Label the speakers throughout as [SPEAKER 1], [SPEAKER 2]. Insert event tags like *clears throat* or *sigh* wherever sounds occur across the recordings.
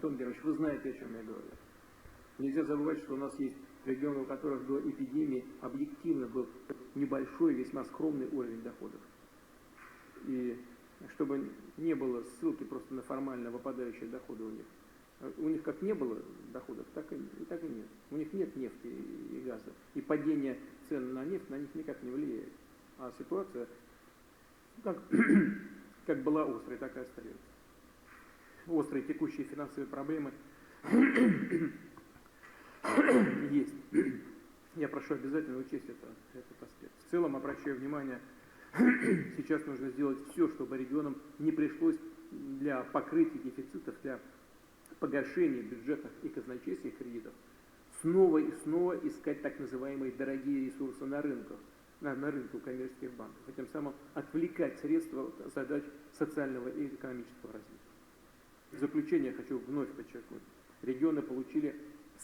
[SPEAKER 1] Антон Георгиевич, вы знаете, о чем я говорю. Нельзя забывать, что у нас есть регионы, у которых до эпидемии объективно был небольшой, весьма скромный уровень доходов. И чтобы не было ссылки просто на формально выпадающие доходы у них. У них как не было доходов, так и, так и нет. У них нет нефти и газа. И падение цен на нефть на них никак не влияет. А ситуация как, *clears throat* как была острой, так и остается. Острые текущие финансовые проблемы *coughs* есть. Я прошу обязательно учесть это, этот аспект. В целом обращаю внимание, *coughs* сейчас нужно сделать все, чтобы регионам не пришлось для покрытия дефицитов, для погашения бюджетных и казначейских кредитов снова и снова искать так называемые дорогие ресурсы на рынках, на, на рынке у коммерческих банков, и тем самым отвлекать средства от задач социального и экономического развития. В заключение хочу вновь подчеркнуть, регионы получили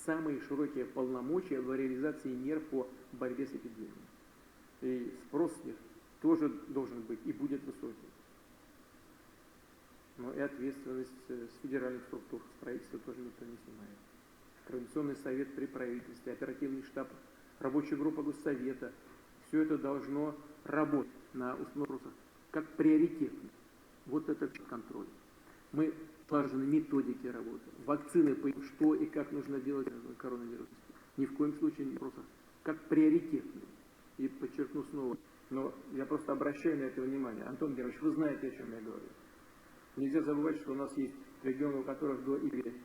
[SPEAKER 1] самые широкие полномочия в реализации мер по борьбе с эпидемией. И спрос с них тоже должен быть и будет высокий. Но и ответственность э, с федеральных структур, с правительства тоже никто не снимает. Координационный совет при правительстве, оперативный штаб, рабочая группа Госсовета. Все это должно работать на вопросах как приоритетно. Вот это контроль. Мы слажены методики работы, вакцины, что и как нужно делать коронавирус. Ни в коем случае не вопросах как приоритетно. И подчеркну снова, но я просто обращаю на это внимание. Антон Георгиевич, вы знаете, о чем я говорю. Нельзя забывать, что у нас есть регионы, у которых до эпидемии,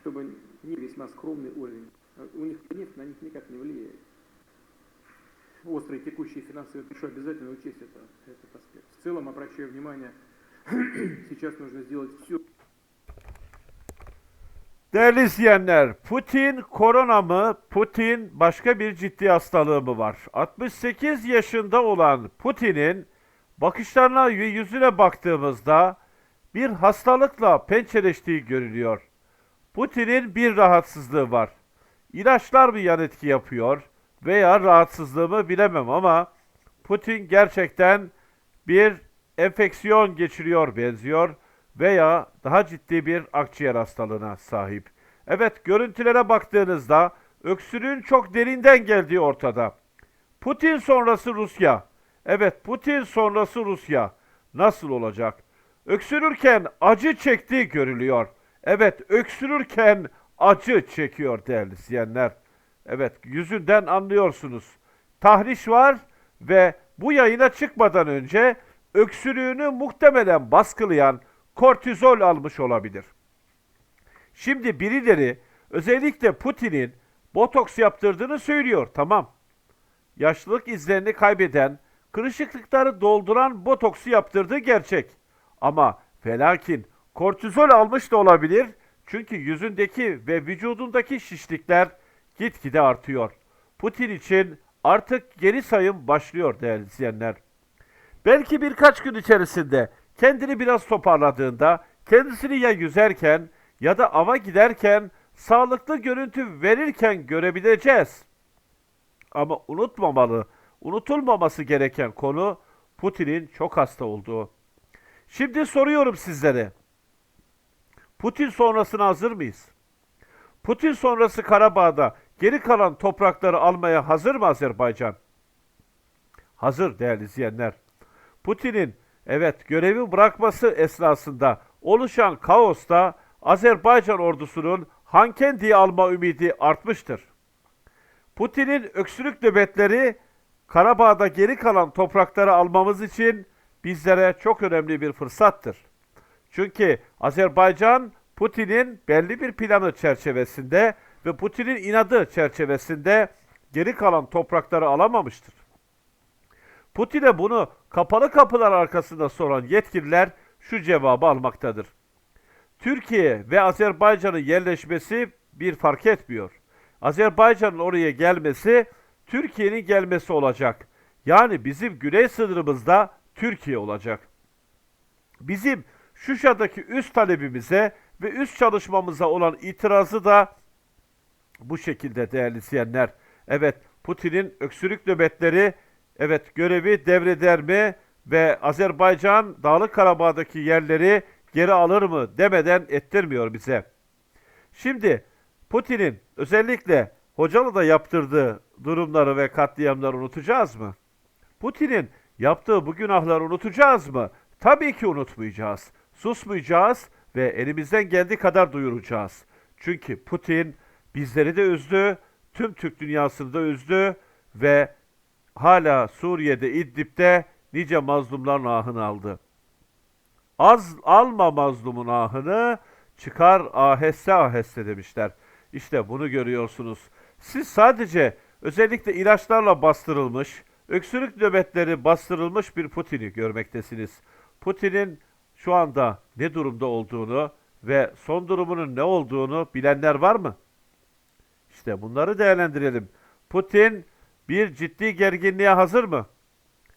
[SPEAKER 1] чтобы не весьма скромный уровень, у них нефть на них никак не влияет. Острые текущие финансовые, прошу обязательно учесть это, этот аспект. В целом обращаю внимание, *clears throat* сейчас нужно сделать все.
[SPEAKER 2] Değerli izleyenler, Putin korona mı, Putin başka bir ciddi hastalığı mı var? 68 yaşında olan Putin'in bakışlarına ve yüzüne baktığımızda bir hastalıkla pençeleştiği görülüyor. Putin'in bir rahatsızlığı var. İlaçlar mı yan etki yapıyor veya rahatsızlığımı bilemem ama Putin gerçekten bir enfeksiyon geçiriyor benziyor veya daha ciddi bir akciğer hastalığına sahip. Evet görüntülere baktığınızda öksürüğün çok derinden geldiği ortada. Putin sonrası Rusya. Evet Putin sonrası Rusya. Nasıl olacak? Öksürürken acı çektiği görülüyor. Evet öksürürken acı çekiyor değerli izleyenler. Evet yüzünden anlıyorsunuz. Tahriş var ve bu yayına çıkmadan önce öksürüğünü muhtemelen baskılayan kortizol almış olabilir. Şimdi birileri özellikle Putin'in botoks yaptırdığını söylüyor. Tamam. Yaşlılık izlerini kaybeden, kırışıklıkları dolduran botoksu yaptırdığı gerçek. Ama felakin kortizol almış da olabilir. Çünkü yüzündeki ve vücudundaki şişlikler gitgide artıyor. Putin için artık geri sayım başlıyor değerli izleyenler. Belki birkaç gün içerisinde kendini biraz toparladığında kendisini ya yüzerken ya da ava giderken sağlıklı görüntü verirken görebileceğiz. Ama unutmamalı, unutulmaması gereken konu Putin'in çok hasta olduğu. Şimdi soruyorum sizlere. Putin sonrasına hazır mıyız? Putin sonrası Karabağ'da geri kalan toprakları almaya hazır mı Azerbaycan? Hazır değerli izleyenler. Putin'in evet görevi bırakması esnasında oluşan kaosta Azerbaycan ordusunun Hankendi'yi alma ümidi artmıştır. Putin'in öksürük nöbetleri Karabağ'da geri kalan toprakları almamız için bizlere çok önemli bir fırsattır. Çünkü Azerbaycan Putin'in belli bir planı çerçevesinde ve Putin'in inadı çerçevesinde geri kalan toprakları alamamıştır. Putin'e bunu kapalı kapılar arkasında soran yetkililer şu cevabı almaktadır. Türkiye ve Azerbaycan'ın yerleşmesi bir fark etmiyor. Azerbaycan'ın oraya gelmesi Türkiye'nin gelmesi olacak. Yani bizim güney sınırımızda Türkiye olacak. Bizim Şuşa'daki üst talebimize ve üst çalışmamıza olan itirazı da bu şekilde değerli izleyenler. Evet Putin'in öksürük nöbetleri evet görevi devreder mi ve Azerbaycan Dağlık Karabağ'daki yerleri geri alır mı demeden ettirmiyor bize. Şimdi Putin'in özellikle Hocalı'da yaptırdığı durumları ve katliamları unutacağız mı? Putin'in yaptığı bu günahları unutacağız mı? Tabii ki unutmayacağız. Susmayacağız ve elimizden geldiği kadar duyuracağız. Çünkü Putin bizleri de üzdü, tüm Türk dünyasını da üzdü ve hala Suriye'de İdlib'de nice mazlumların ahını aldı. Az alma mazlumun ahını, çıkar aheste aheste demişler. İşte bunu görüyorsunuz. Siz sadece özellikle ilaçlarla bastırılmış, öksürük nöbetleri bastırılmış bir Putin'i görmektesiniz. Putin'in şu anda ne durumda olduğunu ve son durumunun ne olduğunu bilenler var mı? İşte bunları değerlendirelim. Putin bir ciddi gerginliğe hazır mı?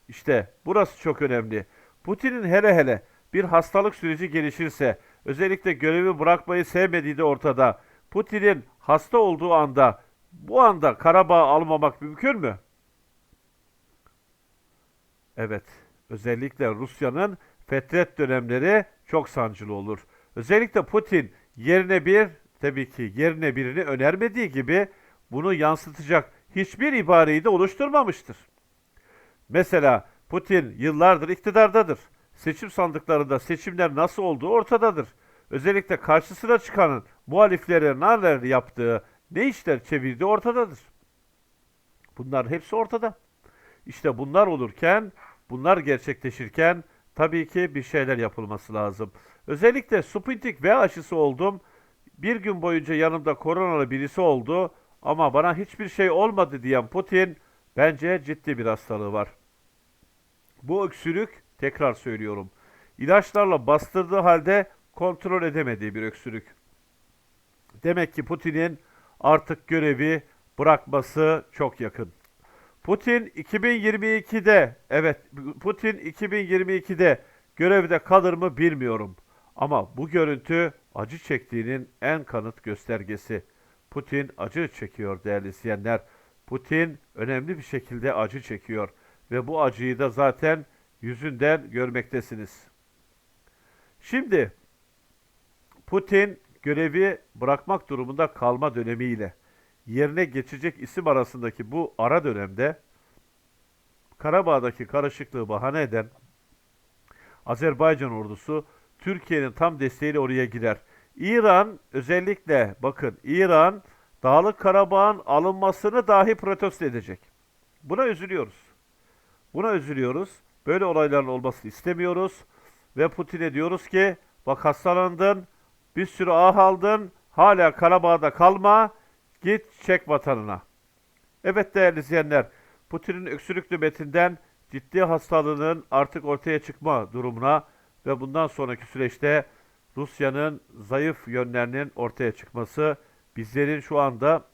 [SPEAKER 2] İşte burası çok önemli. Putin'in hele hele bir hastalık süreci gelişirse, özellikle görevi bırakmayı sevmediği de ortada. Putin'in hasta olduğu anda, bu anda Karabağ almamak mümkün mü? Evet, özellikle Rusya'nın fetret dönemleri çok sancılı olur. Özellikle Putin yerine bir, tabii ki yerine birini önermediği gibi bunu yansıtacak hiçbir ibareyi de oluşturmamıştır. Mesela Putin yıllardır iktidardadır. Seçim sandıklarında seçimler nasıl olduğu ortadadır. Özellikle karşısına çıkanın muhaliflere neler yaptığı, ne işler çevirdiği ortadadır. Bunlar hepsi ortada. İşte bunlar olurken, bunlar gerçekleşirken tabii ki bir şeyler yapılması lazım. Özellikle Sputnik V aşısı oldum. Bir gün boyunca yanımda koronalı birisi oldu ama bana hiçbir şey olmadı diyen Putin bence ciddi bir hastalığı var. Bu öksürük, tekrar söylüyorum, ilaçlarla bastırdığı halde kontrol edemediği bir öksürük. Demek ki Putin'in artık görevi bırakması çok yakın. Putin 2022'de, evet Putin 2022'de görevde kalır mı bilmiyorum. Ama bu görüntü acı çektiğinin en kanıt göstergesi. Putin acı çekiyor değerli izleyenler. Putin önemli bir şekilde acı çekiyor ve bu acıyı da zaten yüzünden görmektesiniz. Şimdi Putin görevi bırakmak durumunda kalma dönemiyle yerine geçecek isim arasındaki bu ara dönemde Karabağ'daki karışıklığı bahane eden Azerbaycan ordusu Türkiye'nin tam desteğiyle oraya girer. İran özellikle bakın İran Dağlık Karabağ'ın alınmasını dahi protesto edecek. Buna üzülüyoruz. Buna üzülüyoruz. Böyle olayların olmasını istemiyoruz. Ve Putin'e diyoruz ki bak hastalandın, bir sürü ah aldın, hala Karabağ'da kalma, git çek vatanına. Evet değerli izleyenler, Putin'in öksürük nöbetinden ciddi hastalığının artık ortaya çıkma durumuna ve bundan sonraki süreçte Rusya'nın zayıf yönlerinin ortaya çıkması bizlerin şu anda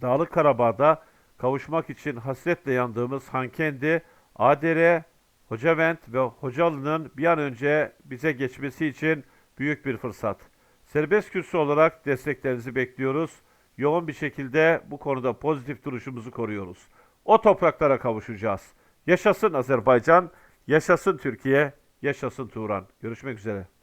[SPEAKER 2] Dağlık Karabağ'da kavuşmak için hasretle yandığımız Hankendi, Adere, Hocavent ve Hocalı'nın bir an önce bize geçmesi için büyük bir fırsat. Serbest kürsü olarak desteklerinizi bekliyoruz. Yoğun bir şekilde bu konuda pozitif duruşumuzu koruyoruz. O topraklara kavuşacağız. Yaşasın Azerbaycan, yaşasın Türkiye, yaşasın Turan. Görüşmek üzere.